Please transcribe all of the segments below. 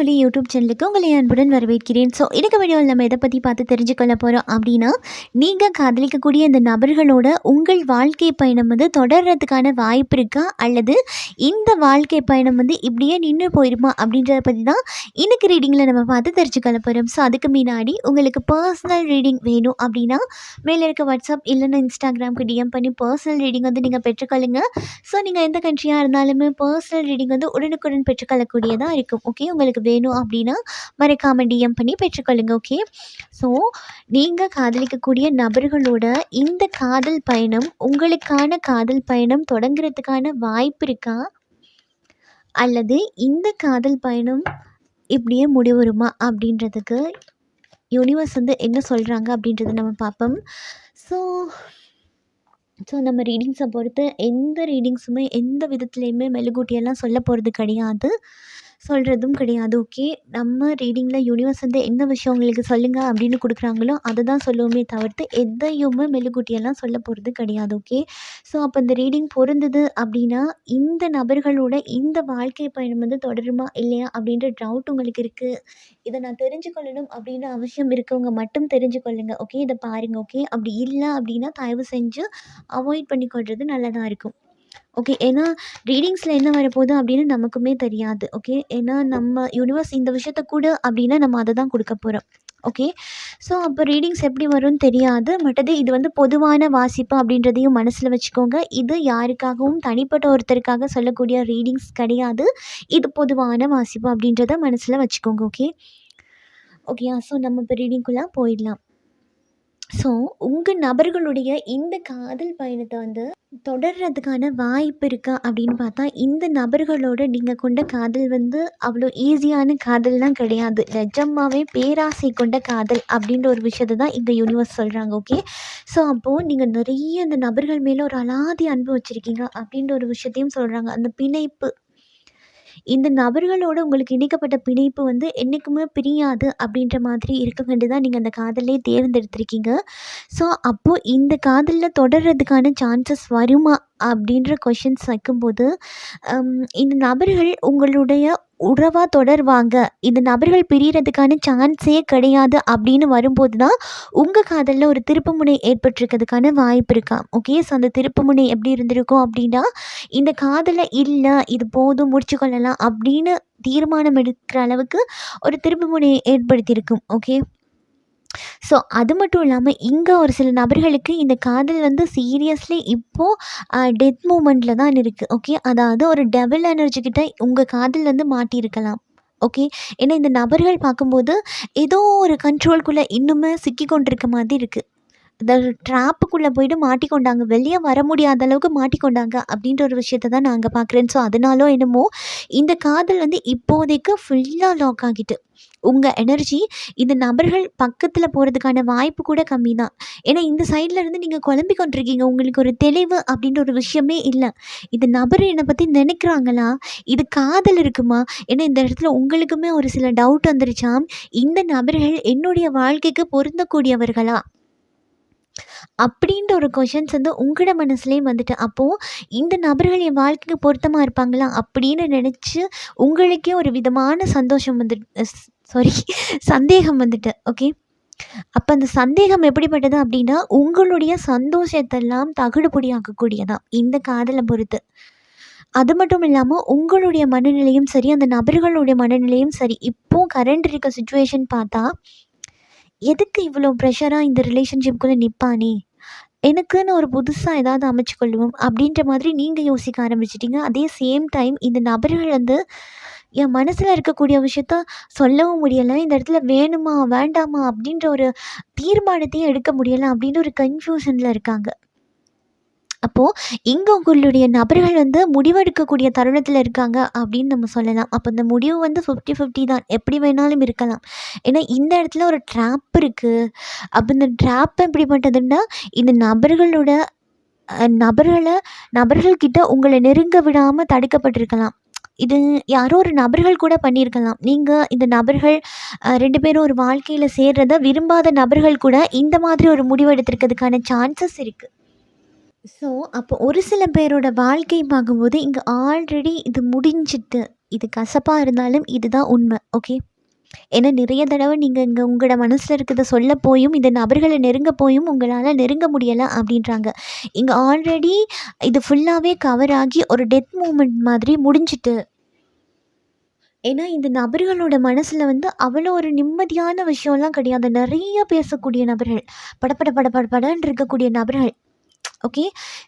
மொழி யூடியூப் சேனலுக்கு உங்களை அன்புடன் வரவேற்கிறேன். ஸோ இதுக்கு வீடியோவில் நம்ம எதை பற்றி பார்த்து தெரிஞ்சுக்கொள்ள போகிறோம் அப்படின்னா நீங்கள் காதலிக்கக்கூடிய இந்த நபர்களோட உங்கள் வாழ்க்கை பயணம் வந்து தொடர்றதுக்கான வாய்ப்பு இருக்கா? அல்லது இந்த வாழ்க்கை பயணம் வந்து இப்படியே நின்று போயிருமா? அப்படின்றத பற்றி தான் இன்னைக்கு ரீடிங்கில் நம்ம பார்த்து தெரிஞ்சுக்கொள்ள போகிறோம் ஸோ அதுக்கு முன்னாடி உங்களுக்கு பர்சனல் ரீடிங் வேணும் அப்படின்னா மேலே இருக்க வாட்ஸ்அப் இல்லைன்னா இன்ஸ்டாகிராமுக்கு டிஎம் பண்ணி பர்சனல் ரீடிங் வந்து நீங்கள் பெற்றுக்கொள்ளுங்க. ஸோ நீங்கள் எந்த கண்ட்ரியாக இருந்தாலுமே பர்சனல் ரீடிங் வந்து உடனுக்குடன் பெற்றுக்கொள்ளக்கூடியதாக இருக்கும். ஓகே உங்களுக்கு வேணும் அப்படின்னா மறக்காமல் டிஎம் பண்ணி பெற்றுக்கொள்ளுங்க ஓகே ஸோ நீங்கள் காதலிக்கக்கூடிய நபர்களோட இந்த காதல் பயணம் உங்களுக்கான காதல் பயணம் தொடங்குறதுக்கான வாய்ப்பு இருக்கா? அல்லது இந்த காதல் பயணம் இப்படியே முடிவுறுமா அப்படின்றதுக்கு யூனிவர்ஸ் வந்து என்ன சொல்கிறாங்க அப்படின்றத நம்ம பார்ப்போம். ஸோ ஸோ நம்ம ரீடிங்ஸை பொறுத்து எந்த ரீடிங்ஸுமே எந்த விதத்துலேயுமே மெழுகூட்டியெல்லாம் சொல்ல போகிறது கிடையாது. சொல்கிறதும் கிடையாது ஓகே நம்ம ரீடிங்கில் யூனிவர்ஸ் வந்து என்ன விஷயம் உங்களுக்கு சொல்லுங்கள் அப்படின்னு கொடுக்குறாங்களோ அதை தான் சொல்லுவோமே தவிர்த்து எதையுமே மெழுகூட்டியெல்லாம் சொல்ல போகிறது கிடையாது ஓகே ஸோ அப்போ இந்த ரீடிங் பொருந்தது அப்படின்னா இந்த நபர்களோட இந்த வாழ்க்கை பயணம் வந்து தொடருமா இல்லையா அப்படின்ற டவுட் உங்களுக்கு இருக்குது இதை நான் தெரிஞ்சுக்கொள்ளணும் அப்படின்னு அவசியம் இருக்கவங்க மட்டும் தெரிஞ்சுக்கொள்ளுங்க ஓகே இதை பாருங்கள் ஓகே அப்படி இல்லை அப்படின்னா தயவு செஞ்சு அவாய்ட் பண்ணிக்கொள்வது நல்லதாக இருக்கும். ஓகே ஏன்னா ரீடிங்ஸில் என்ன வரப்போகுது அப்படின்னு நமக்குமே தெரியாது. ஓகே ஏன்னா நம்ம யூனிவர்ஸ் இந்த விஷயத்த கொடு அப்படின்னா நம்ம அதை தான் கொடுக்க போகிறோம் ஓகே ஸோ அப்போ ரீடிங்ஸ் எப்படி வரும்னு தெரியாது. மற்றது இது வந்து பொதுவான வாசிப்பு அப்படின்றதையும் மனசில் வச்சுக்கோங்க. இது யாருக்காகவும் தனிப்பட்ட ஒருத்தருக்காக சொல்லக்கூடிய ரீடிங்ஸ் கிடையாது. இது பொதுவான வாசிப்பு அப்படின்றத மனசில் வச்சுக்கோங்க. ஓகே ஓகேயா ஸோ நம்ம இப்போ ரீடிங்குள்ளே போயிடலாம். ஸோ உங்கள் நபர்களுடைய இந்த காதல் பயணத்தை வந்து தொடர்றதுக்கான வாய்ப்பு இருக்கா அப்படின்னு பார்த்தா இந்த நபர்களோட நீங்கள் கொண்ட காதல் வந்து அவ்வளோ ஈஸியான காதல்லாம் கிடையாது. நிஜமாகவே பேராசை கொண்ட காதல் அப்படின்ற ஒரு விஷயத்தை தான் இங்கே யூனிவர்ஸ் சொல்கிறாங்க ஓகே ஸோ அப்போது நீங்கள் நிறைய இந்த நபர்கள் மேலே ஒரு அலாதி அன்பு வச்சுருக்கீங்க அப்படின்ற ஒரு விஷயத்தையும் சொல்கிறாங்க அந்த பிணைப்பு இந்த நபர்களோட உங்களுக்கு இணைக்கப்பட்ட பிணைப்பு வந்து என்றைக்குமே பிரியாது அப்படின்ற மாதிரி இருக்க வேண்டியதான் நீங்கள் அந்த காதலே தேர்ந்தெடுத்திருக்கீங்க. ஸோ அப்போது இந்த காதலில் தொடர்றதுக்கான சான்சஸ் வருமா அப்படின்ற கொஷின்ஸ் வைக்கும்போது இந்த நபர்கள் உங்களுடைய உறவாக தொடர்வாங்க. இந்த நபர்கள் பிரியறதுக்கான சான்ஸே கிடையாது அப்படின்னு வரும்போது தான் உங்கள் காதலில் ஒரு திருப்புமுனை ஏற்பட்டிருக்கிறதுக்கான வாய்ப்பு இருக்கா? ஓகே ஸோ அந்த திருப்புமுனை எப்படி இருந்திருக்கும் அப்படின்னா இந்த காதலை இல்லை இது போதும் முடிச்சு கொள்ளலாம் அப்படின்னு தீர்மானம் எடுக்கிற அளவுக்கு ஒரு திருப்புமுனையை ஏற்படுத்தியிருக்கும். ஓகே ஸோ அது மட்டும் இல்லாமல் இங்கே ஒரு சில நபர்களுக்கு இந்த காதல் வந்து சீரியஸ்லி இப்போது டெத் மூமெண்ட்டில் தான் இருக்குது ஓகே அதாவது ஒரு டெவல் எனர்ஜி கிட்ட உங்கள் காதல் வந்து மாட்டியிருக்கலாம் ஓகே ஏன்னா இந்த நபர்கள் பார்க்கும்போது ஏதோ ஒரு கண்ட்ரோல்குள்ளே இன்னுமே சிக்கி கொண்டிருக்க மாதிரி இருக்குது இந்த ட்ராப்புக்குள்ளே போயிட்டு மாட்டிக்கொண்டாங்க வெளியே வர முடியாத அளவுக்கு மாட்டிக்கொண்டாங்க அப்படின்ற ஒரு விஷயத்த தான் நாங்கள் பார்க்குறேன். ஸோ அதனாலோ என்னமோ இந்த காதல் வந்து இப்போதைக்கு ஃபுல்லாக லாக் ஆகிட்டு உங்கள் எனர்ஜி இந்த நபர்கள் பக்கத்தில் போகிறதுக்கான வாய்ப்பு கூட கம்மி தான் ஏன்னா இந்த சைடில் இருந்து நீங்கள் குழம்பி கொண்டிருக்கீங்க. உங்களுக்கு ஒரு தெளிவு அப்படின்ற ஒரு விஷயமே இல்லை. இந்த நபர் என்னை பற்றி நினைக்கிறாங்களா? இது காதல் இருக்குமா? ஏன்னா இந்த இடத்துல உங்களுக்குமே ஒரு சில டவுட் வந்துருச்சாம் இந்த நபர்கள் என்னுடைய வாழ்க்கைக்கு பொருந்தக்கூடியவர்களா? அப்படின்ற ஒரு கொஷின்ஸ் வந்து உங்களோட மனசுலேயும் வந்துட்டு அப்போது இந்த நபர்கள் என் வாழ்க்கைக்கு பொருத்தமாக இருப்பாங்களா? அப்படின்னு நினச்சி உங்களுக்கே ஒரு விதமான சந்தோஷம் வந்து சாரி சந்தேகம் வந்துட்டு ஓகே அப்போ அந்த சந்தேகம் எப்படிப்பட்டது அப்படின்னா உங்களுடைய சந்தோஷத்தெல்லாம் தகுடுபடியாக்கக்கூடியதான் இந்த காதலை பொறுத்து. அது மட்டும் இல்லாமல் உங்களுடைய மனநிலையும் சரி அந்த நபர்களுடைய மனநிலையும் சரி இப்போது கரண்ட் இருக்க சுச்சுவேஷன் பார்த்தா எதுக்கு இவ்வளோ ப்ரெஷராக இந்த ரிலேஷன்ஷிப்குள்ளே நிற்பானே எனக்குன்னு ஒரு புதுசாக ஏதாவது அமைச்சு கொள்ளுவோம் அப்படின்ற மாதிரி நீங்கள் யோசிக்க ஆரம்பிச்சிட்டிங்க. அதே சேம் டைம் இந்த நபர்கள் வந்து என் மனசில் இருக்கக்கூடிய விஷயத்த சொல்லவும் முடியலை. இந்த இடத்துல வேணுமா வேண்டாமா அப்படின்ற ஒரு தீர்மானத்தையும் எடுக்க முடியலை அப்படின்ற ஒரு கன்ஃபியூஷனில் இருக்காங்க. அப்போது இங்கே உங்களுடைய நபர்கள் வந்து முடிவெடுக்கக்கூடிய தருணத்தில் இருக்காங்க அப்படின்னு நம்ம சொல்லலாம். அப்போ இந்த முடிவு வந்து ஃபிஃப்டி ஃபிஃப்டி தான். எப்படி வேணாலும் இருக்கலாம். ஏன்னா இந்த இடத்துல ஒரு ட்ராப் இருக்குது அப்போ இந்த ட்ராப் எப்படிப்பட்டதுன்னா இந்த நபர்களோட நபர்களை நபர்கள்கிட்ட உங்களை நெருங்க விடாமல் தடுக்கப்பட்டிருக்கலாம். இது யாரோ ஒரு நபர்கள் கூட பண்ணியிருக்கலாம் நீங்கள் இந்த நபர்கள் ரெண்டு பேரும் ஒரு வாழ்க்கையில் சேர்றத விரும்பாத நபர்கள் கூட இந்த மாதிரி ஒரு முடிவு எடுத்திருக்கிறதுக்கான சான்சஸ் இருக்குது ஸோ அப்போ ஒரு சில பேரோட வாழ்க்கை பார்க்கும்போது இங்கே ஆல்ரெடி இது முடிஞ்சிட்டு இது கசப்பாக இருந்தாலும் இதுதான் உண்மை. ஓகே. ஏன்னா நிறைய தடவை நீங்கள் இங்கே உங்களோட மனசில் இருக்கிறத சொல்ல போயும், இந்த நபர்களை நெருங்க போயும் உங்களால் நெருங்க முடியலை அப்படின்றாங்க. இங்கே ஆல்ரெடி இது ஃபுல்லாகவே கவர் ஆகி ஒரு டெத் மூமெண்ட் மாதிரி முடிஞ்சுட்டு. ஏன்னா இந்த நபர்களோட மனசில் வந்து அவ்வளோ ஒரு நிம்மதியான விஷயம்லாம் கிடையாது. நிறைய பேசக்கூடிய நபர்கள். படபட பட படன்னு இருக்கக்கூடிய நபர்கள். ஓகே.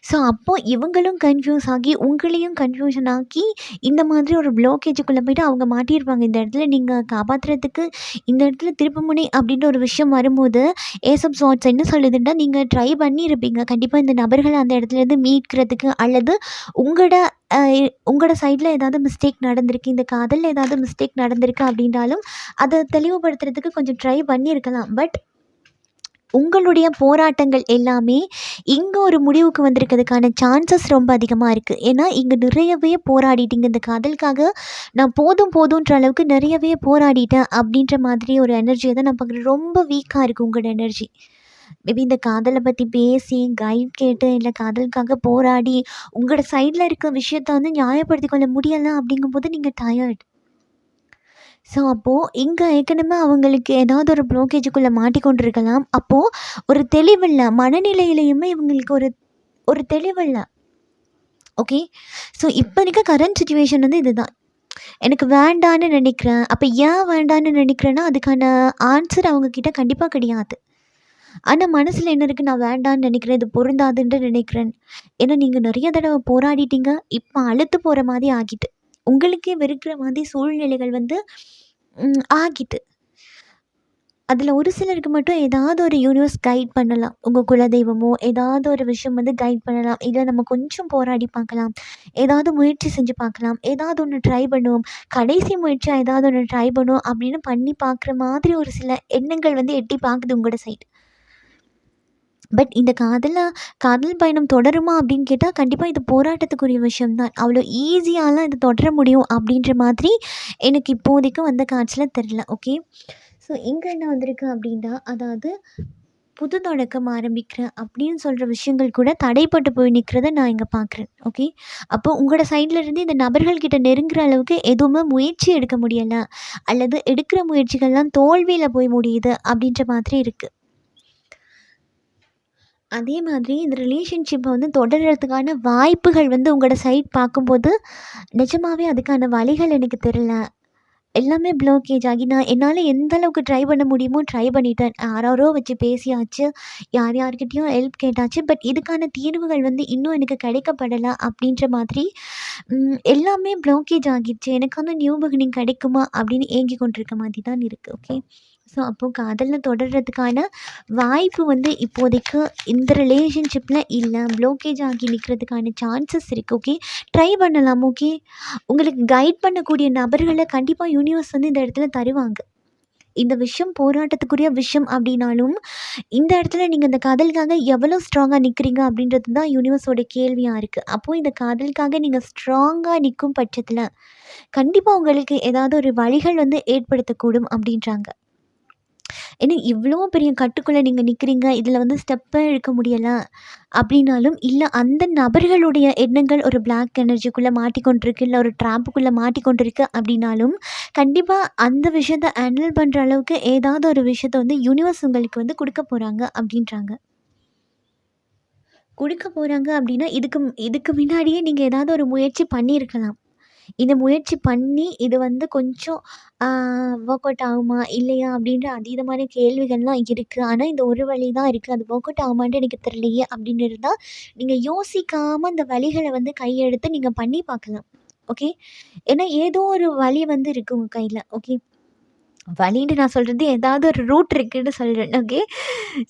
ஸோ அப்போ இவங்களும் கன்ஃப்யூஸ் ஆகி, உங்களையும் கன்ஃப்யூஷன் ஆக்கி, இந்த மாதிரி ஒரு ப்ளோக்கேஜுக்குள்ள போயிட்டு அவங்க மாட்டியிருப்பாங்க. இந்த இடத்துல நீங்கள் காப்பாற்றுறதுக்கு இந்த இடத்துல திருப்புமுனை அப்படின்ற ஒரு விஷயம் வரும்போது, ஏஸ் சாட்ஸ் என்ன சொல்லுதுன்னா, நீங்கள் ட்ரை பண்ணியிருப்பீங்க. கண்டிப்பாக இந்த நபர்களை அந்த இடத்துலேருந்து மீட்கிறதுக்கு அல்லது உங்களோட உங்களோட சைடில் ஏதாவது மிஸ்டேக் நடந்திருக்கு. இந்த காதலில் ஏதாவது மிஸ்டேக் நடந்திருக்கு அப்படின்றாலும், அதை தெளிவுபடுத்துறதுக்கு கொஞ்சம் ட்ரை பண்ணியிருக்கலாம். பட் உங்களுடைய போராட்டங்கள் எல்லாமே இங்கே ஒரு முடிவுக்கு வந்திருக்கிறதுக்கான சான்சஸ் ரொம்ப அதிகமாக இருக்குது ஏன்னா இங்கே நிறையவே போராடிட்டீங்க. இந்த காதலுக்காக நான் போதும் போதுன்ற அளவுக்கு நிறையவே போராடிட்டேன் அப்படின்ற மாதிரி ஒரு எனர்ஜியை தான் நான் பார்க்குறேன். ரொம்ப வீக்காக இருக்குது உங்களோட எனர்ஜி. மேபி இந்த காதலை பற்றி பேசி, கைட் கேட்டு, இல்லை காதலுக்காக போராடி, உங்களோட சைடில் இருக்க விஷயத்த வந்து நியாயப்படுத்தி கொள்ள முடியலை அப்படிங்கும்போது நீங்கள் டயர்ட். ஸோ அப்போது இங்கே ஏற்கனவே அவங்களுக்கு ஏதாவது ஒரு ப்ளோக்கேஜுக்குள்ளே மாட்டிக்கொண்டிருக்கலாம். அப்போது ஒரு தெளிவில்ல. மனநிலையிலையுமே இவங்களுக்கு ஒரு ஒரு தெளிவில்ல. ஓகே. ஸோ இப்ப இருக்க கரண்ட் சுச்சுவேஷன் வந்து இதுதான். எனக்கு வேண்டான்னு நினைக்கிறேன். அப்போ ஏன் வேண்டான்னு நினைக்கிறேன்னா, அதுக்கான ஆன்சர் அவங்கக்கிட்ட கண்டிப்பாக கிடையாது. ஆனால் மனசில் என்ன இருக்குது நான் வேண்டான்னு நினைக்கிறேன். இது பொருந்தாதுன்ட்டு நினைக்கிறேன். ஏன்னா நீங்கள் நிறைய தடவை போராடிட்டீங்க. இப்போ அழுத்து போகிற மாதிரி ஆகிட்டு. உங்களுக்கே வெறுக்கிற மாதிரி சூழ்நிலைகள் வந்து ஆகிட்டு. அதில் ஒரு சிலருக்கு மட்டும் ஏதாவது ஒரு யூனிவர்ஸ் கைட் பண்ணலாம். உங்கள் குலதெய்வமோ, ஏதாவது ஒரு விஷயம் வந்து கைட் பண்ணலாம். இல்லை நம்ம கொஞ்சம் போராடி பார்க்கலாம். ஏதாவது முயற்சி செஞ்சு பார்க்கலாம். ஏதாவது ஒன்று ட்ரை பண்ணுவோம். கடைசி முயற்சியாக ஏதாவது ஒன்று ட்ரை பண்ணுவோம் அப்படின்னு பண்ணி பார்க்குற மாதிரி ஒரு சில எண்ணங்கள் வந்து எட்டி பார்க்குது உங்களோட சைடு. பட் இந்த காதல காதல் பயணம் தொடருமா அப்படின்னு கேட்டால் கண்டிப்பாக இது போராட்டத்துக்குரிய விஷயம்தான் அவ்வளோ ஈஸியாலாம் இது தொடர முடியும் அப்படின்ற மாதிரி எனக்கு இப்போதைக்கு வந்த காட்சியில் தெரில ஓகே. ஸோ இங்கே என்ன வந்திருக்கு அப்படின்னா, அதாவது புது தொடக்கம் ஆரம்பிக்கிறேன் அப்படின்னு சொல்கிற விஷயங்கள் கூட தடைப்பட்டு போய் நிற்கிறத நான் இங்கே பார்க்குறேன். ஓகே. அப்போ உங்களோட சைட்லேருந்து இந்த நபர்கள் கிட்ட நெருங்குற அளவுக்கு எதுவுமே முயற்சி எடுக்க முடியல. அல்லது எடுக்கிற முயற்சிகள்லாம் தோல்வியில் போய் முடியுது அப்படின்ற மாதிரி இருக்குது அதே மாதிரி இந்த ரிலேஷன்ஷிப்பை வந்து தொடர்கிறதுக்கான வாய்ப்புகள் வந்து உங்களோட சைட் பார்க்கும்போது, நிஜமாவே அதுக்கான வழிகள் எனக்கு தெரில எல்லாமே ப்ளோக்கேஜ் ஆகி நான் என்னால் எந்த அளவுக்கு ட்ரை பண்ண முடியுமோ ட்ரை பண்ணிட்டேன். யாராரோ வச்சு பேசியாச்சு. யார் யார்கிட்டயும் ஹெல்ப் கேட்டாச்சு. பட் இதுக்கான தீர்வுகள் வந்து இன்னும் எனக்கு கிடைக்கப்படலாம் அப்படின்ற மாதிரி எல்லாமே ப்ளோக்கேஜ் ஆகிடுச்சு. எனக்கு வந்து நியூ பிகினிங் கிடைக்குமா அப்படின்னு ஏங்கி கொண்டிருக்க மாதிரி தான் இருக்குது ஓகே. ஸோ அப்போது காதலில் தொடர்கிறதுக்கான வாய்ப்பு வந்து இப்போதைக்கு இந்த ரிலேஷன்ஷிப்பில் இல்லை ப்ளோக்கேஜ் ஆகி நிற்கிறதுக்கான சான்சஸ் இருக்குது ஓகே. ட்ரை பண்ணலாம். ஓகே. உங்களுக்கு கைட் பண்ணக்கூடிய நபர்களை கண்டிப்பாக யூனிவர்ஸ் வந்து இந்த இடத்துல தருவாங்க. இந்த விஷயம் போராட்டத்துக்குரிய விஷயம் அப்படின்னாலும், இந்த இடத்துல நீங்கள் இந்த காதலுக்காக எவ்வளோ ஸ்ட்ராங்காக நிற்கிறீங்க அப்படின்றது தான் யூனிவர்ஸோட கேள்வியாக இருக்குது அப்போது இந்த காதலுக்காக நீங்கள் ஸ்ட்ராங்காக நிற்கும் பட்சத்தில் கண்டிப்பாக உங்களுக்கு ஏதாவது ஒரு வழிகள் வந்து ஏற்படுத்தக்கூடும் அப்படின்றாங்க. ஏன்னா இவ்வளோ பெரிய கட்டுக்குள்ளே நீங்கள் நிற்கிறீங்க இதில் வந்து ஸ்டெப்பை எடுக்க முடியல அப்படின்னாலும், இல்லை அந்த நபர்களுடைய எண்ணங்கள் ஒரு பிளாக் எனர்ஜிக்குள்ளே மாட்டிக்கொண்டிருக்கு. இல்லை ஒரு ட்ராப்புக்குள்ளே மாட்டிக்கொண்டிருக்கு அப்படின்னாலும், கண்டிப்பாக அந்த விஷயத்த ஹேண்டில் பண்ணுற அளவுக்கு ஏதாவது ஒரு விஷயத்த வந்து யூனிவர்ஸ் உங்களுக்கு வந்து கொடுக்க போகிறாங்க அப்படின்றாங்க. கொடுக்க போகிறாங்க அப்படின்னா, இதுக்கு இதுக்கு முன்னாடியே நீங்கள் ஏதாவது ஒரு முயற்சி பண்ணியிருக்கலாம். இந்த முயற்சி பண்ணி இது வந்து கொஞ்சம் ஒர்க் அவுட் ஆகுமா? இல்லையா? அப்படின்ற அதீதமான கேள்விகள்லாம் இருக்குது ஆனால் இந்த ஒரு வழி தான் இருக்குது அது ஒர்க் அவுட் ஆகுமான்ட்டு எனக்கு தெரியலையே அப்படின்னு இருந்தால் நீங்கள் யோசிக்காமல் அந்த வழிகளை வந்து கையெடுத்து நீங்கள் பண்ணி பார்க்கலாம். ஓகே. ஏன்னா ஏதோ ஒரு வழி வந்து இருக்கு உங்கள் கையில் ஓகே. வழின்னு நான் சொல்கிறது ஏதாவது ஒரு ரூட் இருக்குதுன்னு சொல்கிறேன் ஓகே.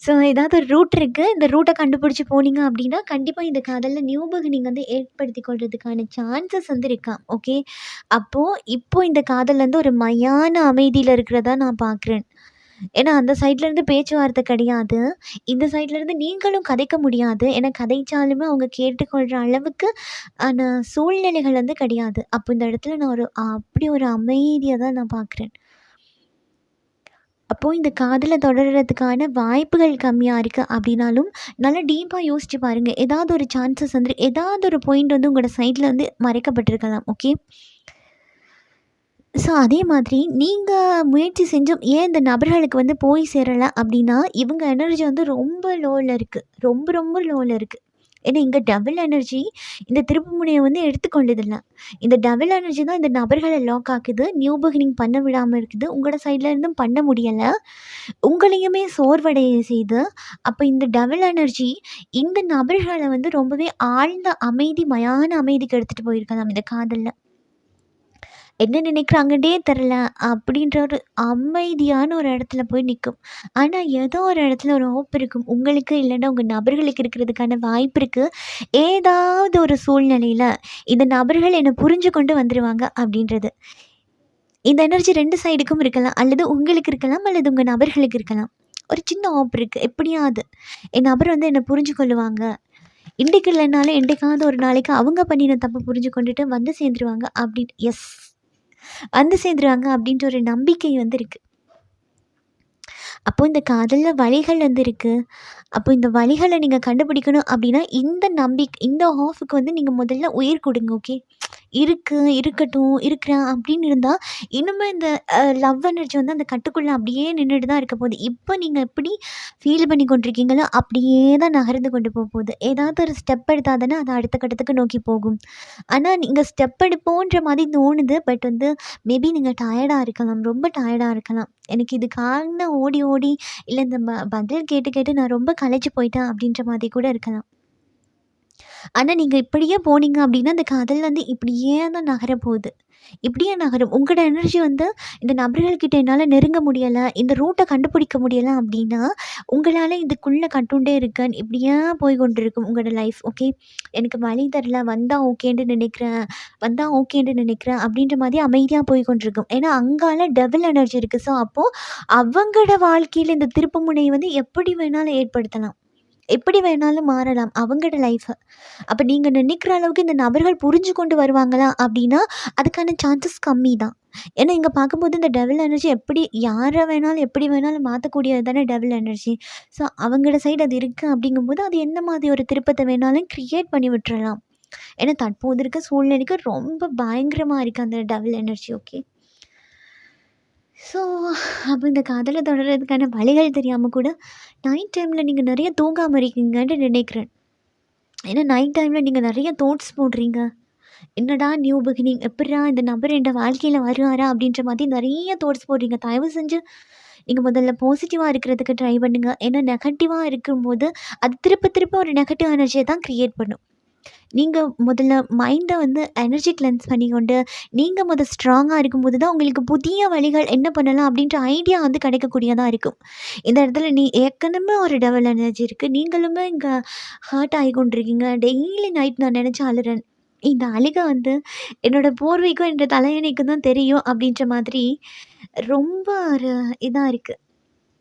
ஸோ ஏதாவது ஒரு ரூட் இருக்குது இந்த ரூட்டை கண்டுபிடிச்சி போனீங்க அப்படின்னா, கண்டிப்பாக இந்த காதலில் நியூ பிகினிங் வந்து ஏற்படுத்தி கொள்றதுக்கான சான்சஸ் வந்து இருக்கான் ஓகே. அப்போது இப்போது இந்த காதல் வந்து ஒரு மையான அமைதியில் இருக்கிறதா நான் பார்க்குறேன். ஏன்னா அந்த சைட்லேருந்து பேச்சுவார்த்தை கிடையாது. இந்த சைட்லேருந்து நீங்களும் கதைக்க முடியாது. ஏன்னா கதைச்சாலுமே அவங்க கேட்டுக்கொள்கிற அளவுக்கு ஆன சூழ்நிலைகள் வந்து கிடையாது. அப்போ இந்த இடத்துல நான் ஒரு அப்படி ஒரு அமைதியை தான் நான் பார்க்குறேன். அப்போது இந்த காதலை தொடர்றதுக்கான வாய்ப்புகள் கம்மியாக இருக்குது அப்படின்னாலும், நல்லா டீப்பாக யோசிச்சு பாருங்கள் ஏதாவது ஒரு சான்சஸ் வந்து ஏதாவது ஒரு பாயிண்ட் வந்து உங்களோட சைட்டில் வந்து மறைக்கப்பட்டிருக்கலாம். ஓகே. ஸோ அதே மாதிரி நீங்கள் முயற்சி செஞ்சும் ஏன் இந்த நபர்களுக்கு வந்து போய் சேரலை அப்படின்னா இவங்க எனர்ஜி வந்து ரொம்ப லோவில் இருக்குது ரொம்ப ரொம்ப லோவில் இருக்குது ஏன்னா இங்கே டபுள் எனர்ஜி இந்த திருப்புமுனைய வந்து எடுத்துக்கொண்டதில்லை இந்த டபுள் எனர்ஜி தான் இந்த நபர்களை லாக் ஆக்குது. நியூ பிகினிங் பண்ண விடாமல் இருக்குது. உங்களோட சைடில் இருந்தும் பண்ண முடியலை உங்களையுமே சோர்வடைய செய்து அப்போ இந்த டபுள் எனர்ஜி இந்த நபர்களை வந்து ரொம்பவே ஆழ்ந்த அமைதி, மயான அமைதிக்கு எடுத்துகிட்டு போயிருக்கலாம் இந்த காதலில் என்ன நினைக்கிறாங்கன்னே தெரில அப்படின்ற ஒரு அமைதியான ஒரு இடத்துல போய் நிற்கும் ஆனால் ஏதோ ஒரு இடத்துல ஒரு ஹோப் இருக்கும். உங்களுக்கு இல்லைன்னா உங்கள் நபர்களுக்கு இருக்கிறதுக்கான வாய்ப்பு இருக்குது ஏதாவது ஒரு சூழ்நிலையில் இந்த நபர்கள் என்னை புரிஞ்சு கொண்டு வந்துடுவாங்க அப்படின்றது. இந்த எனர்ஜி ரெண்டு சைடுக்கும் இருக்கலாம். அல்லது உங்களுக்கு இருக்கலாம். அல்லது உங்கள் நபர்களுக்கு இருக்கலாம். ஒரு சின்ன ஆப் இருக்குது எப்படியாவது என் நபர் வந்து என்னை புரிஞ்சு கொள்ளுவாங்க. இன்றைக்கு இல்லைனாலும் என்னைக்காவது ஒரு நாளைக்கு அவங்க பண்ணின தப்பை புரிஞ்சு கொண்டுட்டு வந்து சேர்ந்துருவாங்க அப்படின்னு எஸ். வந்து சேர்ந்துருவாங்க அப்படின்ற ஒரு நம்பிக்கை வந்து இருக்கு. அப்போ இந்த காதலில் வலிகள் வந்து இருக்குது அப்போ இந்த வழிகளை நீங்கள் கண்டுபிடிக்கணும் அப்படின்னா, இந்த நம்பிக்கை இந்த ஹாஃப்க்கு வந்து நீங்கள் முதல்ல உயிர் கொடுங்க ஓகே. இருக்கு, இருக்கட்டும், இருக்கிறேன் அப்படின்னு இருந்தால் இன்னுமே இந்த லவ் எனர்ஜி வந்து அந்த கட்டுக்குள்ளே அப்படியே நின்றுட்டு தான் இருக்க போகுது. இப்போ நீங்கள் எப்படி ஃபீல் பண்ணி கொண்டிருக்கீங்களோ, அப்படியே தான் நகர்ந்து கொண்டு போக போகுது ஏதாவது ஒரு ஸ்டெப் எடுத்தா தானே அது அடுத்த கட்டத்துக்கு நோக்கி போகும். ஆனால் நீங்கள் ஸ்டெப் எடுப்போன்ற மாதிரி தோணுது. பட் வந்து மேபி நீங்கள் டயர்டாக இருக்கலாம். ரொம்ப டயர்டாக இருக்கலாம். எனக்கு இதுக்காக ஓடி ஓடி இல்லை இந்த ப பதில் கேட்டு கேட்டு நான் ரொம்ப களைச்சு போயிட்டேன் அப்படின்ற மாதிரி கூட இருக்கலாம். ஆனால் நீங்கள் இப்படியே போனீங்க அப்படின்னா, அந்த காதல் வந்து இப்படியே தான் நகர போகுது. இப்படியே நகரும். உங்களோட எனர்ஜி வந்து இந்த நபர்கள் என்னால் நெருங்க முடியலை இந்த ரூட்டை கண்டுபிடிக்க முடியலை அப்படின்னா, உங்களால் இதுக்குள்ளே கட்டுண்டே இருக்கேன். இப்படியே போய் கொண்டிருக்கும் உங்களோட லைஃப். ஓகே. எனக்கு வழி தரல வந்தால் ஓகேன்னு நினைக்கிறேன். வந்தால் ஓகேன்னு நினைக்கிறேன் அப்படின்ற மாதிரி அமைதியாக போய் கொண்டிருக்கும். ஏன்னா அங்கால டபுள் எனர்ஜி இருக்குது ஸோ அப்போது அவங்களோட வாழ்க்கையில் இந்த திருப்புமுனை வந்து எப்படி வேணாலும் ஏற்படுத்தலாம். எப்படி வேணாலும் மாறலாம். அவங்களோட லைஃப்பை அப்போ நீங்கள் நினைக்கிற அளவுக்கு இந்த நபர்கள் புரிஞ்சு கொண்டு வருவாங்களா அப்படின்னா, அதுக்கான சான்சஸ் கம்மி தான். ஏன்னா இங்கே பார்க்கும்போது இந்த டெவல் எனர்ஜி எப்படி யாரை வேணாலும் எப்படி வேணாலும் மாற்றக்கூடியது தானே டெவல் எனர்ஜி. ஸோ அவங்களோட சைடு அது இருக்குது அப்படிங்கும்போது, அது எந்த மாதிரி ஒரு திருப்பத்தை வேணாலும் க்ரியேட் பண்ணி விட்டுறலாம். ஏன்னா தற்போது இருக்க சூழ்நிலைக்கு ரொம்ப பயங்கரமாக இருக்குது அந்த டபுள் எனர்ஜி. ஓகே. ஸோ அப்போ இந்த காதலை தொடர்றதுக்கான வழிகள் தெரியாமல் கூட, நைட் டைமில் நீங்கள் நிறைய தூங்காமல் இருக்கீங்கன்ட்டு நினைக்கிறேன். ஏன்னா நைட் டைமில் நீங்கள் நிறைய தோட்ஸ் போடுறீங்க. என்னடா நியூ பிகினிங் எப்புட்றா இந்த நபர் என் வாழ்க்கையில் வருவாரா? அப்படின்ற மாதிரி நிறைய தோட்ஸ் போடுறீங்க. தயவு செஞ்சு நீங்கள் முதல்ல பாசிட்டிவாக இருக்கிறதுக்கு ட்ரை பண்ணுங்கள் ஏன்னா நெகட்டிவாக இருக்கும்போது, அது திருப்ப திருப்ப ஒரு நெகட்டிவ் எனர்ஜியை தான் க்ரியேட் பண்ணும். நீங்கள் முதல்ல மைண்டை வந்து எனர்ஜி கிளென்ஸ் பண்ணிக்கொண்டு, நீங்கள் முதல் ஸ்ட்ராங்காக இருக்கும்போது தான் உங்களுக்கு புதிய வழிகள் என்ன பண்ணலாம் அப்படின்ற ஐடியா வந்து கிடைக்கக்கூடியதாக இருக்கும். இந்த இடத்துல நீ ஏற்கனவே ஒரு டபுள் எனர்ஜி இருக்குது நீங்களுமே இங்கே ஹர்ட் ஆகி கொண்டிருக்கீங்க. டெய்லி நைட் நான் நினச்சி அழுறேன். இந்த அழுக வந்து என்னோடய போர்வைக்கும், என்னோட தலையணைக்கும் தான் தெரியும் அப்படின்ற மாதிரி ரொம்ப ஒரு இதாக இருக்குது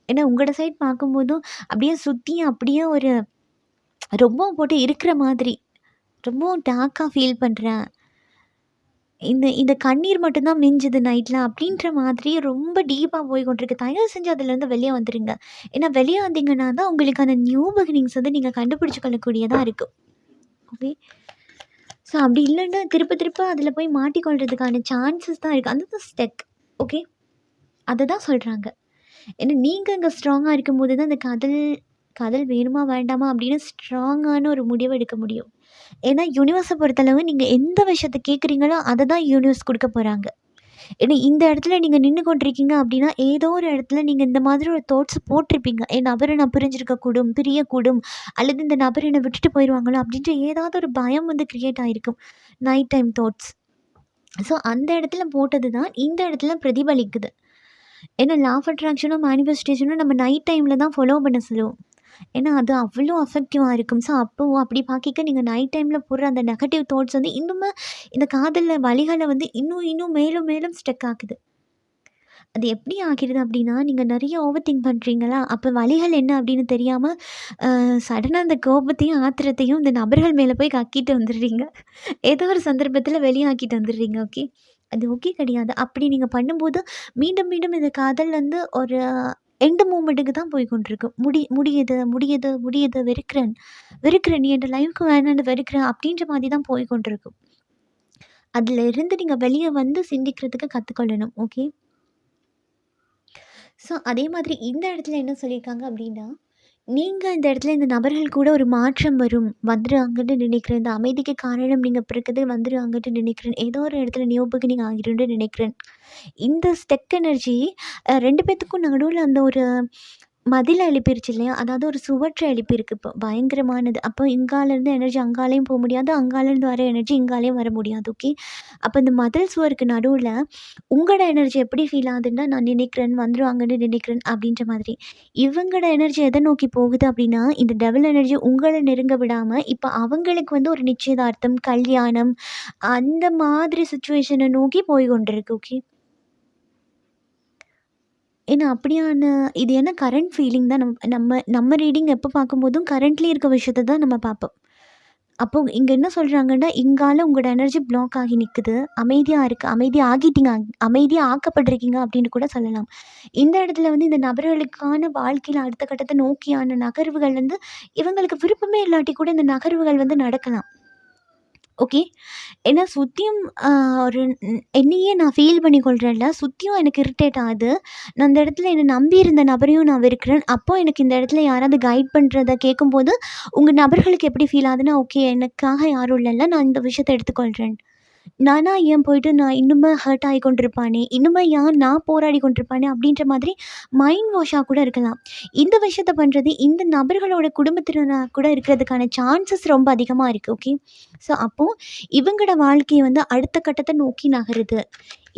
ஏன்னா உங்களோட சைட் பார்க்கும்போதும் அப்படியே சுற்றியும் அப்படியே ஒரு ரொம்பவும் போட்டு இருக்கிற மாதிரி. ரொம்ப டார்க்காக ஃபீல் பண்ணுறேன் இந்த இந்த கண்ணீர் மட்டும்தான் மிஞ்சுது நைட்டில் அப்படின்ற மாதிரி ரொம்ப டீப்பாக போய் கொண்டிருக்கு. தயவு செஞ்சு அதுலேருந்து வெளியே வந்துடுங்க ஏன்னா வெளியே வந்தீங்கன்னா தான் உங்களுக்கான நியூ பிகினிங்ஸ் வந்து நீங்கள் கண்டுபிடிச்சிக்கொள்ளக்கூடியதாக இருக்கும். ஓகே. ஸோ அப்படி இல்லைன்னா திருப்ப திருப்ப அதில் போய் மாட்டிக்கொள்றதுக்கான சான்சஸ் தான் இருக்குது அந்த ஸ்டெக் ஓகே. அதை தான் சொல்கிறாங்க ஏன்னா நீங்கள் இங்க ஸ்ட்ராங்காக இருக்கும்போது தான் அந்த கதல் கதல் வேணுமா? வேண்டாமா? அப்படின்னு ஸ்ட்ராங்கான ஒரு முடிவு எடுக்க முடியும். ஏன்னா யூனிவர்ஸை பொறுத்தளவு நீங்கள் எந்த விஷயத்த கேட்குறீங்களோ, அதை தான் யூனிவர்ஸ் கொடுக்க போகிறாங்க ஏன்னா இந்த இடத்துல நீங்கள் நின்று கொண்டிருக்கீங்க அப்படின்னா, ஏதோ ஒரு இடத்துல நீங்கள் இந்த மாதிரி ஒரு தாட்ஸ் போட்டிருப்பீங்க. என் நபரை நான் பிரிஞ்சிருக்கக்கூடும், பிரியக்கூடும் அல்லது இந்த நபர் என்ன விட்டுட்டு போயிடுவாங்களோ அப்படின்ற ஏதாவது ஒரு பயம் வந்து க்ரியேட் ஆகிருக்கும் நைட் டைம் தாட்ஸ். ஸோ அந்த இடத்துல போட்டது தான் இந்த இடத்துல பிரதிபலிக்குது. ஏன்னா லா ஆஃப் அட்ராக்ஷனும், மேனிஃபெஸ்டேஷனும் நம்ம நைட் டைமில் தான் ஃபாலோ பண்ண சொல்லுவோம். ஏன்னா அது அவ்வளோ அஃபெக்டிவாக இருக்கும். ஸோ அப்போ அப்படி பார்க்க நீங்கள் நைட் டைமில் போடுற அந்த நெகட்டிவ் தாட்ஸ் வந்து இன்னுமே இந்த காதலில் வழிகளை வந்து இன்னும் இன்னும் மேலும் மேலும் ஸ்டக் ஆகுது அது எப்படி ஆகிடுது அப்படின்னா, நீங்கள் நிறைய ஓவர் திங்க் பண்ணுறீங்களா அப்போ வலிகள் என்ன அப்படின்னு தெரியாமல் சடனாக அந்த கோபத்தையும், ஆத்திரத்தையும் இந்த நபர்கள் மேலே போய் கக்கிட்டு வந்துடுறீங்க. ஏதோ ஒரு சந்தர்ப்பத்தில் வெளியாக்கிட்டு வந்துடுறீங்க. ஓகே. அது ஓகே கிடையாது. அப்படி நீங்கள் பண்ணும்போது மீண்டும் மீண்டும் இந்த காதல் வந்து ஒரு எண்டு மூமெண்ட்டுக்கு தான் போய் கொண்டிருக்கு. முடி முடியுது முடியுது முடியுது வெறுக்கிறேன். வெறுக்கிறேன் நீ என் லைஃப்க்கு வேணான்னு வெறுக்கிறேன் அப்படின்ற மாதிரி தான் போய் கொண்டிருக்கு. அதில் இருந்து நீங்கள் வெளியே வந்து சிந்திக்கிறதுக்கு கற்றுக்கொள்ளணும் ஓகே. ஸோ அதே மாதிரி இந்த இடத்துல என்ன சொல்லியிருக்காங்க அப்படின்னா, நீங்கள் இந்த இடத்துல இந்த நபர்கள் கூட ஒரு மாற்றம் வரும். வந்துருவாங்கன்னு நினைக்கிறேன். இந்த அமைதிக்கு காரணம் நீங்கள் பிறக்குது இருக்கிறது வந்துருவாங்கன்னு நினைக்கிறேன். ஏதோ ஒரு இடத்துல நியூ-பிகினிங் ஆகிடும்னு நினைக்கிறேன். இந்த ஸ்டெக் எனர்ஜி அ 2 பேத்துக்கும் அந்த ஒரு மதில் எழுப்பிருச்சு இல்லையா? அதாவது ஒரு சுவற்றை எழுப்பியிருக்கு இப்போ. பயங்கரமானது. அப்போ இங்காலேருந்து எனர்ஜி அங்காலேயும் போக முடியாது. அங்காலேருந்து வர எனர்ஜி இங்காலேயும் வர முடியாது. ஓகே. அப்போ இந்த மதில் சுவருக்கு நடுவில் உங்களோட எனர்ஜி எப்படி ஃபீல் ஆகுதுன்னா, நான் நினைக்கிறேன், வந்துடுவாங்கன்னு நினைக்கிறேன் அப்படின்ற மாதிரி. இவங்களோட எனர்ஜி எதை நோக்கி போகுது அப்படின்னா, இந்த டபுள் எனர்ஜி உங்களை நெருங்க விடாமல் இப்போ அவங்களுக்கு வந்து ஒரு நிச்சயதார்த்தம், கல்யாணம் அந்த மாதிரி சுச்சுவேஷனை நோக்கி போய் கொண்டிருக்கு. ஓகே. ஏன்னா அப்படியான இது என்ன கரண்ட் ஃபீலிங் தான் நம் நம்ம நம்ம ரீடிங் எப்போ பார்க்கும்போதும் கரண்ட்லி இருக்க விஷயத்த தான் நம்ம பார்ப்போம். அப்போ இங்கே என்ன சொல்கிறாங்கன்னா இங்கால உங்களோட எனர்ஜி பிளாக் ஆகி நிற்குது அமைதியாக இருக்குது அமைதியா ஆகிட்டீங்க. அமைதியாக ஆக்கப்பட்டிருக்கீங்க அப்படின்னு கூட சொல்லலாம். இந்த இடத்துல வந்து இந்த நபர்களுக்கான வாழ்க்கையில் அடுத்த கட்டத்தை நோக்கியான நகர்வுகள் வந்து இவங்களுக்கு விருப்பமே இல்லாட்டி கூட இந்த நகர்வுகள் வந்து நடக்கலாம். ஓகே. ஏன்னா சுத்தியும் ஒரு என்னையே நான் ஃபீல் பண்ணி கொள்றேன்ல. சுத்தியும் எனக்கு இரிட்டேட் ஆகுது. நான் அந்த இடத்துல என்னை நம்பி இருந்த நபரையும் நான் வெறுக்கிறேன். அப்போ எனக்கு இந்த இடத்துல யாராவது கைட் பண்ணுறதை கேட்கும்போது, உங்கள் நபர்களுக்கு எப்படி ஃபீல் ஆகுதுன்னா, ஓகே எனக்காக யாரும் இல்லைல்ல நான் இந்த விஷயத்தை எடுத்துக்கொள்கிறேன் நானா ஏன் போயிட்டு நான் இன்னுமே ஹர்ட் ஆகி கொண்டிருப்பானே, இன்னுமே ஏன் நான் போராடி கொண்டிருப்பானே அப்படின்ற மாதிரி மைண்ட் வாஷாக கூட இருக்கலாம். இந்த விஷயத்த பண்ணுறது இந்த நபர்களோட குடும்பத்தினராக கூட இருக்கிறதுக்கான சான்சஸ் ரொம்ப அதிகமாக இருக்குது ஓகே. ஸோ அப்போது இவங்களோட வாழ்க்கையை வந்து அடுத்த கட்டத்தை நோக்கி நகருது.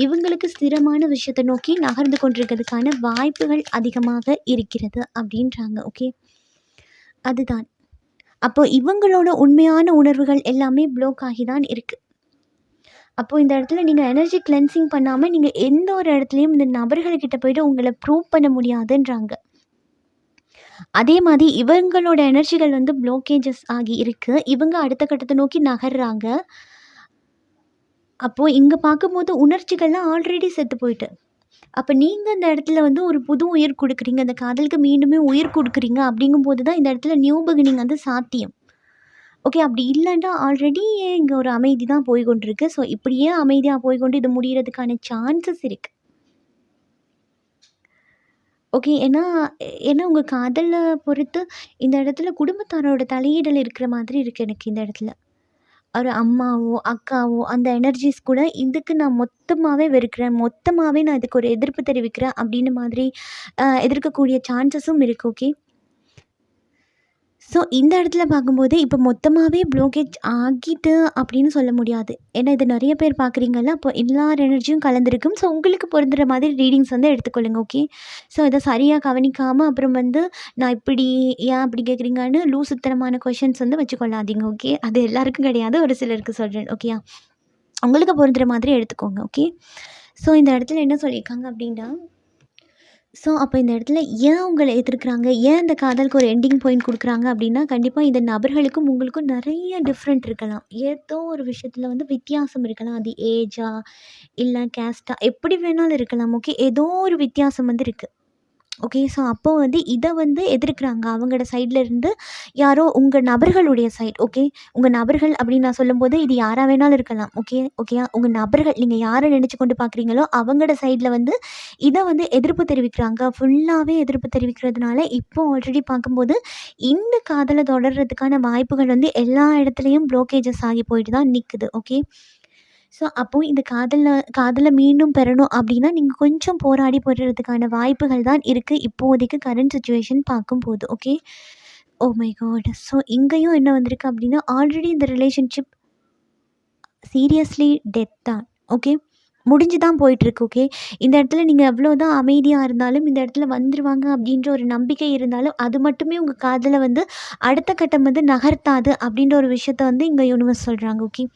இவங்களுக்கு ஸ்திரமான விஷயத்தை நோக்கி நகர்ந்து கொண்டிருக்கிறதுக்கான வாய்ப்புகள் அதிகமாக இருக்கிறது அப்படின்றாங்க. ஓகே. அதுதான். அப்போ இவங்களோட உண்மையான உணர்வுகள் எல்லாமே ப்ளோக் ஆகி தான் இருக்குது அப்போது இந்த இடத்துல நீங்கள் எனர்ஜி கிளென்சிங் பண்ணாமல் நீங்கள் எந்த ஒரு இடத்துலையும் இந்த நபர்கள் போய்ட்டு போயிட்டு ப்ரூவ் பண்ண முடியாதுன்றாங்க. அதே மாதிரி இவங்களோட எனர்ஜிகள் வந்து ப்ளோக்கேஜஸ் ஆகி இருக்குது இவங்க அடுத்த கட்டத்தை நோக்கி நகர்றாங்க. அப்போது இங்கே பார்க்கும்போது உணர்ச்சிகள்லாம் ஆல்ரெடி செத்து போயிட்டு. அப்போ நீங்கள் இந்த இடத்துல வந்து ஒரு புது உயிர் கொடுக்குறீங்க அந்த காதலுக்கு மீண்டுமே உயிர் கொடுக்குறீங்க அப்படிங்கும்போது தான் இந்த இடத்துல நியூ பிகினிங் வந்து சாத்தியம். ஓகே. அப்படி இல்லைன்னா ஆல்ரெடி இங்கே ஒரு அமைதி தான் போய் கொண்டிருக்கு. ஸோ இப்படியே அமைதியாக போய் கொண்டு இது முடிகிறதுக்கான சான்சஸ் இருக்கு. ஓகே. ஏன்னா ஏன்னா உங்கள் காதலை பொறுத்து இந்த இடத்துல குடும்பத்தாரோட தலையீடல் இருக்கிற மாதிரி இருக்குது எனக்கு இந்த இடத்துல. ஒரு அம்மாவோ, அக்காவோ அந்த எனர்ஜிஸ் கூட இதுக்கு நான் மொத்தமாகவே வெறுக்கிறேன். மொத்தமாகவே நான் இதுக்கு ஒரு எதிர்ப்பு தெரிவிக்கிறேன் அப்படின்னு மாதிரி எதிர்க்கக்கூடிய சான்சஸும் இருக்குது ஓகே. ஸோ இந்த இடத்துல பார்க்கும்போது இப்போ மொத்தமாகவே ப்ளோக்கேஜ் ஆகிட்டு அப்படின்னு சொல்ல முடியாது. ஏன்னா இது நிறைய பேர் பார்க்குறீங்கல்ல. அப்போ எல்லார் எனர்ஜியும் கலந்துருக்கும் ஸோ உங்களுக்கு பொருந்துற மாதிரி ரீடிங்ஸ் வந்து எடுத்துக்கொள்ளுங்க. ஓகே. ஸோ இதை சரியாக கவனிக்காமல் அப்புறம் வந்து நான் இப்படி ஏன் அப்படி கேட்குறீங்கன்னு லூசுத்தனமான கொஷின்ஸ் வந்து வச்சுக்கொள்ளாதீங்க. ஓகே. அது எல்லாருக்கும் கிடையாது. ஒரு சிலருக்கு சொல்கிறேன் ஓகேயா? உங்களுக்கு பொருந்துற மாதிரி எடுத்துக்கோங்க. ஓகே. ஸோ இந்த இடத்துல என்ன சொல்லியிருக்காங்க அப்படின்னா ஸோ அப்போ இந்த இடத்துல ஏன் உங்களை எதிர்க்கிறாங்க? ஏன் இந்த காதலுக்கு ஒரு எண்டிங் பாயிண்ட் கொடுக்குறாங்க அப்படின்னா, கண்டிப்பாக இந்த நபர்களுக்கும் உங்களுக்கும் நிறைய டிஃப்ரெண்ட் இருக்கலாம். ஏதோ ஒரு விஷயத்தில் வந்து வித்தியாசம் இருக்கலாம். அது ஏஜா, இல்லை கேஸ்டா எப்படி வேணாலும் இருக்கலாம். ஓகே. ஏதோ ஒரு வித்தியாசம் வந்து இருக்குது ஓகே. ஸோ அப்போ வந்து இதை வந்து எதிர்க்கிறாங்க. அவங்களோட சைட்லேருந்து யாரோ உங்கள் நபர்களுடைய சைட். ஓகே. உங்கள் நபர்கள் அப்படின்னு நான் சொல்லும்போது இது யாராக வேணாலும் இருக்கலாம். ஓகே. ஓகேயா? உங்கள் நபர்கள் நீங்கள் யாரை நினச்சி கொண்டு பார்க்குறீங்களோ அவங்களோட சைடில் வந்து இதை வந்து எதிர்ப்பு தெரிவிக்கிறாங்க. ஃபுல்லாகவே எதிர்ப்பு தெரிவிக்கிறதுனால இப்போ ஆல்ரெடி பார்க்கும்போது இந்த காதலை தொடர்றதுக்கான வாய்ப்புகள் வந்து எல்லா இடத்துலையும் ப்ளோக்கேஜஸ் ஆகி போயிட்டு தான் நிற்குது ஓகே. ஸோ அப்போது இந்த காதலில் காதலை மீண்டும் பெறணும் அப்படின்னா, நீங்கள் கொஞ்சம் போராடி பெறுறதுக்கான வாய்ப்புகள் தான் இருக்குது இப்போதைக்கு கரண்ட் சுச்சுவேஷன் பார்க்கும்போது. Okay. Oh my god! So இங்கேயும் என்ன வந்திருக்கு அப்படின்னா, ஆல்ரெடி இந்த ரிலேஷன்ஷிப் சீரியஸ்லி டெத் தான். ஓகே. முடிஞ்சு தான் போயிட்டுருக்கு. ஓகே. இந்த இடத்துல நீங்க எவ்வளோதான் அமைதியாக இருந்தாலும், இந்த இடத்துல வந்துடுவாங்க அப்படின்ற ஒரு நம்பிக்கை இருந்தாலும், அது மட்டுமே உங்கள் காதில் வந்து அடுத்த கட்டம் வந்து நகர்த்தாது அப்படின்ற ஒரு விஷயத்த வந்து இங்கே யூனிவர்ஸ் சொல்கிறாங்க ஓகே.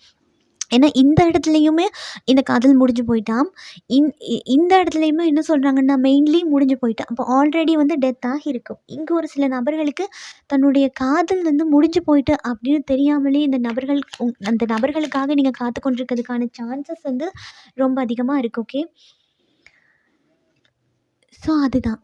ஏன்னா இந்த இடத்துலையுமே இந்த காதல் முடிஞ்சு போயிட்டாம். இந் இந்த இடத்துலையுமே என்ன சொல்கிறாங்கன்னா மெயின்லி முடிஞ்சு போயிட்டான் அப்போ ஆல்ரெடி வந்து டெத் ஆகியிருக்கும். இங்கே ஒரு சில நபர்களுக்கு தன்னுடைய காதல் வந்து முடிஞ்சு போயிட்டு அப்படின்னு தெரியாமலே இந்த நபர்கள் உங் அந்த நபர்களுக்காக நீங்கள் காத்து கொண்டிருக்கிறதுக்கான சான்சஸ் வந்து ரொம்ப அதிகமாக இருக்குது ஓகே. ஸோ அதுதான்.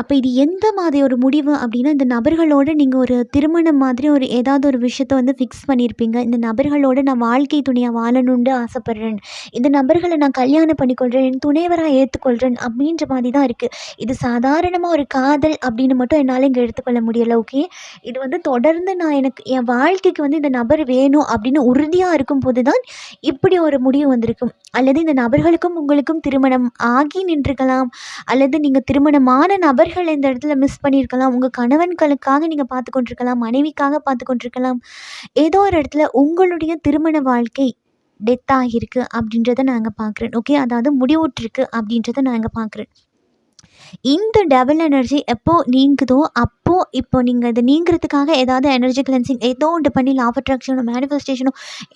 அப்போ இது எந்த மாதிரி ஒரு முடிவு அப்படின்னா இந்த நபர்களோட நீங்கள் ஒரு திருமணம் மாதிரி ஒரு ஏதாவது ஒரு விஷயத்த வந்து ஃபிக்ஸ் பண்ணியிருப்பீங்க இந்த நபர்களோட நான் வாழ்க்கை துணையாக வாழணுன்ட்டு ஆசைப்பட்றேன். இந்த நபர்களை நான் கல்யாணம் பண்ணிக்கொள்கிறேன் என் துணைவராக ஏற்றுக்கொள்கிறேன் அப்படின்ற மாதிரி தான் இருக்குது இது சாதாரணமாக ஒரு காதல் அப்படின்னு மட்டும் என்னால் இங்கே எடுத்துக்கொள்ள முடியலை ஓகே இது வந்து தொடர்ந்து நான் எனக்கு என் வாழ்க்கைக்கு வந்து இந்த நபர் வேணும் அப்படின்னு உறுதியாக இருக்கும் போது தான் இப்படி ஒரு முடிவு வந்திருக்கும். அல்லது இந்த நபர்களுக்கும் உங்களுக்கும் திருமணம் ஆகி நின்றுக்கலாம். அல்லது நீங்கள் திருமணமான நபர் நபர்கள் இந்த இடத்துல மிஸ் பண்ணியிருக்கலாம். உங்கள் கணவன்களுக்காக நீங்கள் பார்த்து கொண்டிருக்கலாம் மனைவிக்காக பார்த்து கொண்டிருக்கலாம் ஏதோ ஒரு இடத்துல உங்களுடைய திருமண வாழ்க்கை டெத் ஆகியிருக்கு அப்படின்றத நாங்கள் பார்க்குறேன். ஓகே அதாவது முடிவுற்றிருக்கு அப்படின்றத நாங்கள் பார்க்குறேன். இந்த டபுள் எனர்ஜி எப்போ நீங்குதோ அப்போ இப்போ நீங்கள் இது நீங்கிறதுக்காக ஏதாவது எனர்ஜி கிளென்சிங் ஏதோ ஒன்று பண்ணி லா ஆஃப் அட்ராக்ஷனோ மேனிஃபெஸ்டேஷனோ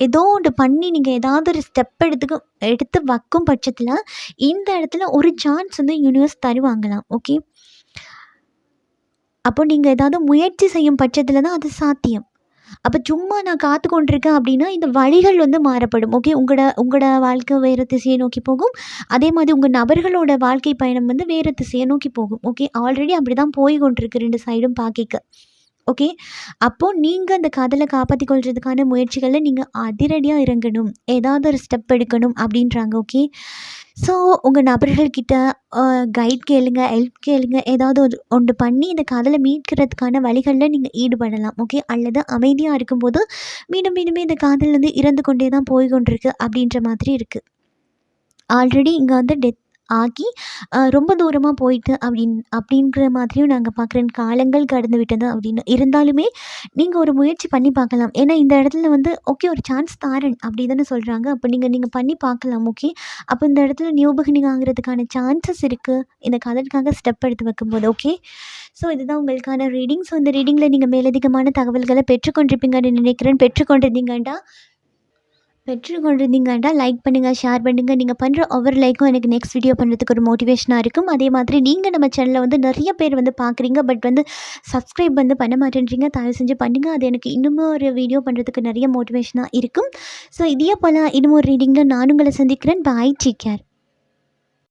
ஏதோ ஒன்று பண்ணி நீங்கள் ஏதாவது ஒரு ஸ்டெப் எடுத்துக்க எடுத்து வைக்கும் பட்சத்தில் இந்த இடத்துல ஒரு சான்ஸ் வந்து யூனிவர்ஸ் தருவாங்களாம். ஓகே அப்போ நீங்கள் ஏதாவது முயற்சி செய்யும் பட்சத்தில் தான் அது சாத்தியம். அப்போ சும்மா நான் காத்து கொண்டிருக்கேன் அப்படின்னா இந்த வழிகள் வந்து மாறப்படும். ஓகே உங்களோட உங்களோட வாழ்க்கை வேறு திசையை நோக்கி போகும். அதே மாதிரி உங்கள் நபர்களோட வாழ்க்கை பயணம் வந்து வேறு திசையை நோக்கி போகும். ஓகே ஆல்ரெடி அப்படி தான் போய் கொண்டிருக்கு ரெண்டு சைடும் பாக்கிக்க ஓகே அப்போது நீங்கள் அந்த காதலை காப்பாற்றி கொள்றதுக்கான முயற்சிகளில் நீங்கள் அதிரடியாக இறங்கணும். ஏதாவது ஒரு ஸ்டெப் எடுக்கணும் அப்படின்றாங்க. ஓகே ஸோ உங்கள் நபர்கள்கிட்ட கைட் கேளுங்க ஹெல்ப் கேளுங்க ஏதாவது ஒரு ஒன்று பண்ணி இந்த காதலை மீட்கிறதுக்கான வழிகளில் நீங்கள் ஈடுபடலாம் ஓகே அல்லது அமைதியாக இருக்கும்போது மீண்டும் மீண்டுமே இந்த காதல் வந்து இறந்து கொண்டே தான் போய் கொண்டிருக்கு அப்படின்ற மாதிரி இருக்குது ஆல்ரெடி இங்கே வந்து டெத் ஆகி ரொம்ப தூரமாக போயிட்டு அப்படின் அப்படிங்கிற மாதிரியும் நாங்கள் பார்க்குறேன் காலங்கள் கடந்து விட்டது அப்படின்னு. இருந்தாலுமே நீங்கள் ஒரு முயற்சி பண்ணி பார்க்கலாம். ஏன்னா இந்த இடத்துல வந்து ஓகே ஒரு சான்ஸ் தாரன் அப்படி தானே சொல்கிறாங்க அப்போ நீங்கள் நீங்கள் பண்ணி பார்க்கலாம் ஓகே? அப்போ இந்த இடத்துல நியூ பிகினிங் ஆகிறதுக்கான சான்சஸ் இருக்குது இந்த கதற்காக ஸ்டெப் எடுத்து வைக்கும்போது ஓகே? ஸோ இதுதான் உங்களுக்கான ரீடிங் ஸோ இந்த ரீடிங்கில் நீங்கள் மேலதிகமான தகவல்களை பெற்றுக்கொண்டிருப்பீங்கன்னு நினைக்கிறேன். பெற்றுக்கொண்டிருந்தீங்கண்டா? பெற்றுக்கொண்டிருந்தீங்கண்டா லைக் பண்ணுங்கள் ஷேர் பண்ணுங்கள் நீங்கள் பண்ணுற ஒவ்வொரு லைக்கும் எனக்கு நெக்ஸ்ட் வீடியோ பண்ணுறதுக்கு ஒரு மோட்டிவேஷனாக இருக்கும். அதே மாதிரி நீங்கள் நம்ம சேனலில் வந்து நிறைய பேர் வந்து பார்க்குறீங்க பட் வந்து சப்ஸ்கிரைப் வந்து பண்ண மாட்டேன்றீங்க தயவு செஞ்சு பண்ணுங்கள் அது எனக்கு இன்னமும் ஒரு வீடியோ பண்ணுறதுக்கு நிறைய மோட்டிவேஷனாக இருக்கும். ஸோ இதே போல் இன்னும் ஒரு ரீடிங்கில் நான் உங்களை சந்திக்கிறேன். Bye take care